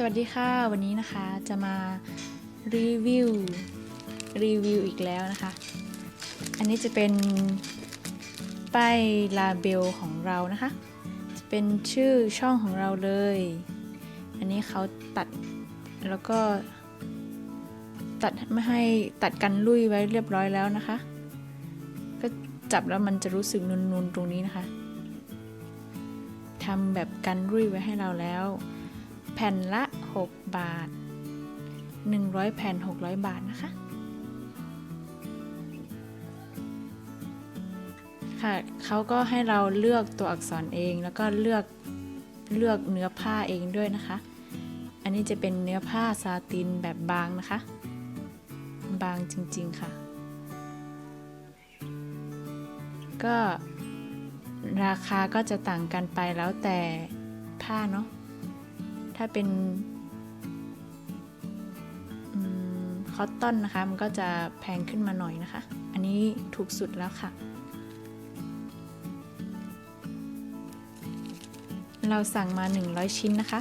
สวัสดีค่ะ วันนี้นะคะจะมารีวิวรีวิวอีกแล้วนะคะ อันนี้จะเป็นป้ายลาเบลของเรานะคะ จะเป็นชื่อช่องของเราเลย อันนี้เขาตัดแล้วก็ ตัดไม่ให้ตัดกันลุยไว้เรียบร้อยแล้วนะคะ ก็จับแล้วมันจะรู้สึกนุนๆตรงนี้นะคะทำแบบกันรุ่ยไว้ให้เราแล้ว แผ่นละ 6 บาท 100 แผ่น 600 บาทนะคะ ค่ะเขาก็ให้เราเลือกตัวอักษรเองแล้วก็เลือกเลือกเนื้อผ้าเองด้วยนะคะ อันนี้จะเป็นเนื้อผ้าซาตินแบบบางนะคะ บางจริงๆค่ะ ก็ราคาก็จะต่างกันไปแล้วแต่ผ้าเนาะ ถ้าเป็นคอตตอนนะคะ มันก็จะแพงขึ้นมาหน่อยนะคะ อันนี้ถูกสุดแล้วค่ะ เราสั่งมา 100 ชิ้นนะคะ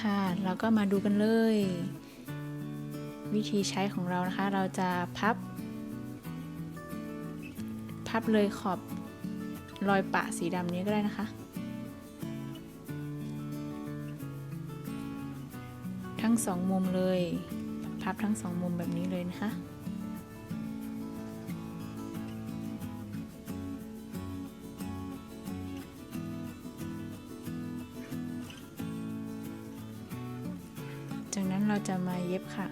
ค่ะ เราก็มาดูกันเลย วิธีใช้ของเรานะคะ เราจะพับ พับเลยขอบรอยปะสีดำนี้ก็ได้นะคะ ทั้งสองมุมเลย พับทั้งสองมุมแบบนี้เลยนะคะจากนั้นเราจะมาเย็บค่ะ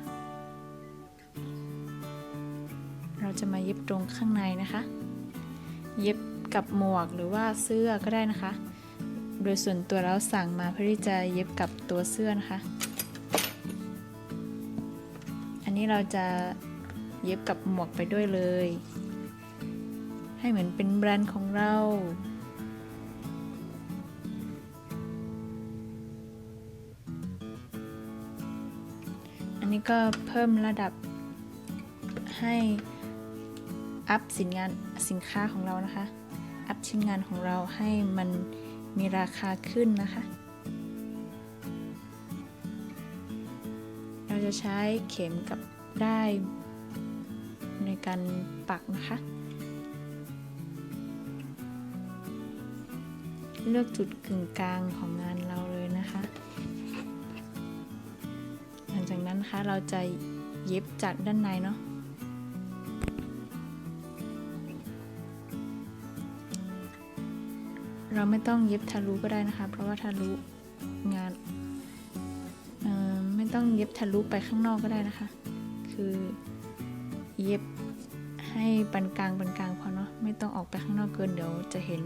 เราจะมาเย็บตรงข้างในนะคะ เย็บกับหมวกหรือว่าเสื้อก็ได้นะคะ โดยส่วนตัวเราสั่งมาเพื่อที่จะเย็บกับตัวเสื้อนะคะ นี้เราจะเย็บกับหมวกไปด้วยเลย ให้เหมือนเป็นแบรนด์ของเราอันนี้ก็เพิ่มระดับให้อัพสินงานสินค้าของเรานะคะ อัพชิ้นงานของเราให้มันมีราคาขึ้นนะคะ จะใช้เข็มกับได้ายในการปักนะคะ เลือกจุดกึ่งกลางของงานเราเลยนะคะ หลังจากนั้นนะคะเราจะเย็บจากด้านในเนาะเราไม่ต้องเย็บทะลุก็ได้นะคะ เพราะว่าทะลุ ต้องเย็บทะลุไปข้างนอกก็ได้นะคะ คือเย็บให้ปานกลางปานกลางพอเนาะไม่ต้องออกไปข้างนอกเกินเดี๋ยวจะเห็น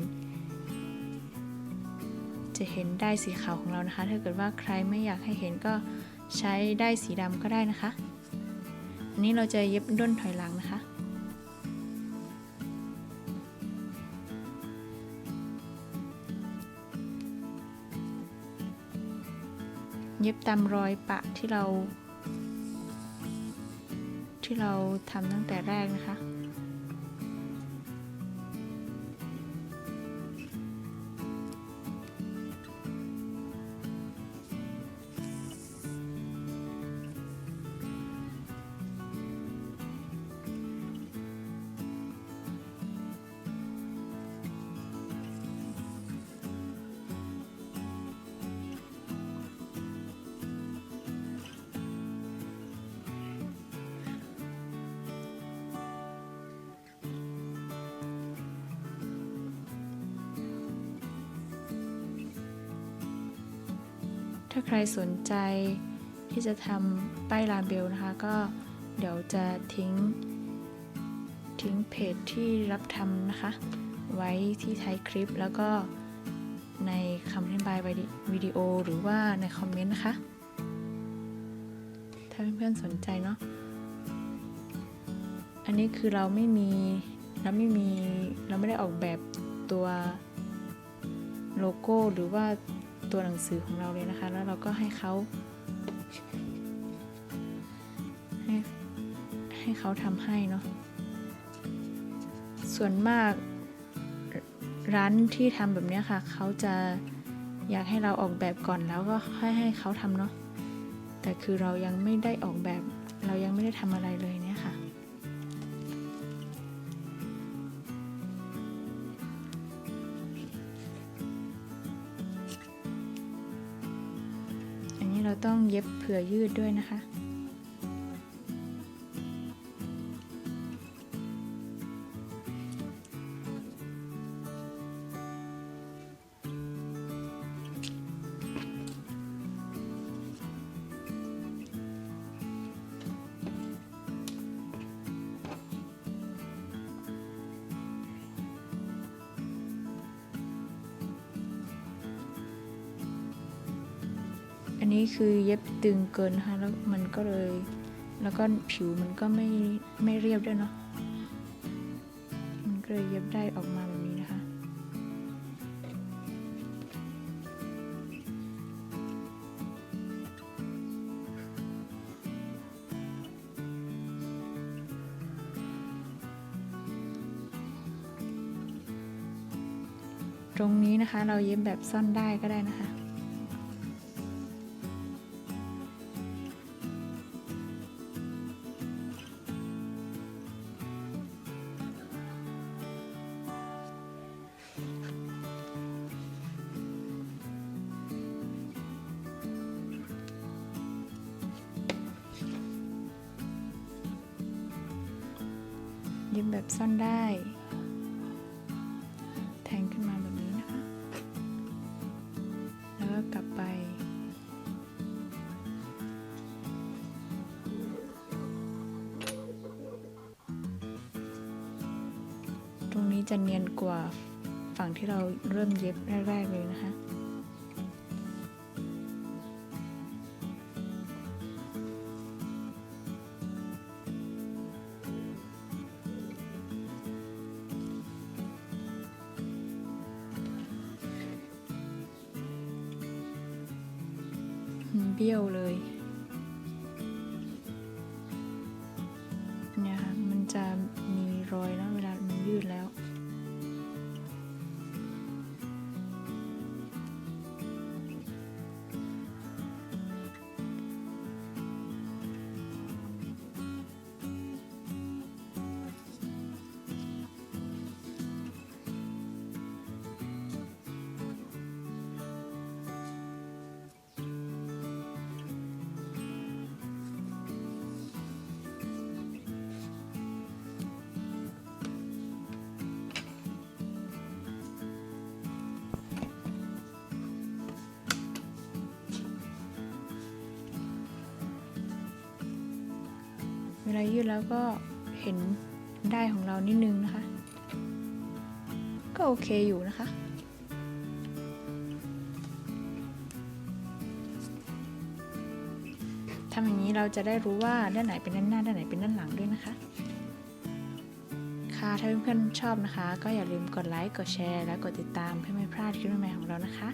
จะเห็นได้สีขาวของเรานะคะ ถ้าเกิดว่าใครไม่อยากให้เห็นก็ใช้ได้สีดำก็ได้นะคะ อันนี้เราจะเย็บด้นถอยหลังนะคะ เย็บตามรอยปะที่เรา ที่เราทำตั้งแต่แรกนะคะ ถ้าใครสนใจที่จะทำป้ายลาเบลนะคะ ก็เดี๋ยวจะทิ้ง ทิ้งเพจที่รับทำนะคะ ไว้ที่ท้ายคลิปแล้วก็ในคำอธิบายวิดีโอหรือว่าในคอมเมนต์นะคะ ถ้าเพื่อนๆสนใจเนาะอันนี้คือเราไม่มีเราไม่มีเราไม่ได้ออกแบบตัวโลโก้หรือว่า ตัวหนังสือของเราเลยนะคะ แล้วเราก็ให้เขาให้ให้เขาทำให้เนาะส่วนมากร้านที่ทำแบบนี้ค่ะ เขาจะอยากให้เราออกแบบก่อนแล้วก็ค่อยให้เขาทำเนาะแต่คือเรายังไม่ได้ออกแบบ เรายังไม่ได้ทำอะไรเลยเนี่ยค่ะ เย็บเผื่อยืดด้วยนะคะ อันนี้คือเย็บตึงเกินนะคะแล้วมันก็เลย แล้วก็ผิวมันก็ไม่ไม่เรียบด้วยเนาะมันก็เลยเย็บได้ออกมาแบบนี้นะคะตรงนี้นะคะเราเย็บแบบซ่อนได้ก็ได้นะคะ ย็บแบบซ่อนได้ แทงขึ้นมาแบบนี้นะคะ แล้วก็กลับไป ตรงนี้จะเนียนกว่าฝั่งที่เราเริ่มเย็บแรกๆเลยนะคะ เบี้ยวเลย เวลายืดแล้วก็เห็นได้ของเรานิดนึงนะคะ ก็โอเคอยู่นะคะทำอย่างนี้เราจะได้รู้ว่าด้านไหนเป็นด้านหน้าด้านไหนเป็นด้านหลังด้วยนะคะ ค่ะถ้าเพื่อนๆชอบนะคะ ก็อย่าลืมกดไลค์กดแชร์ และกดติดตามเพื่อไม่พลาดคลิปใหม่ๆของเรานะคะ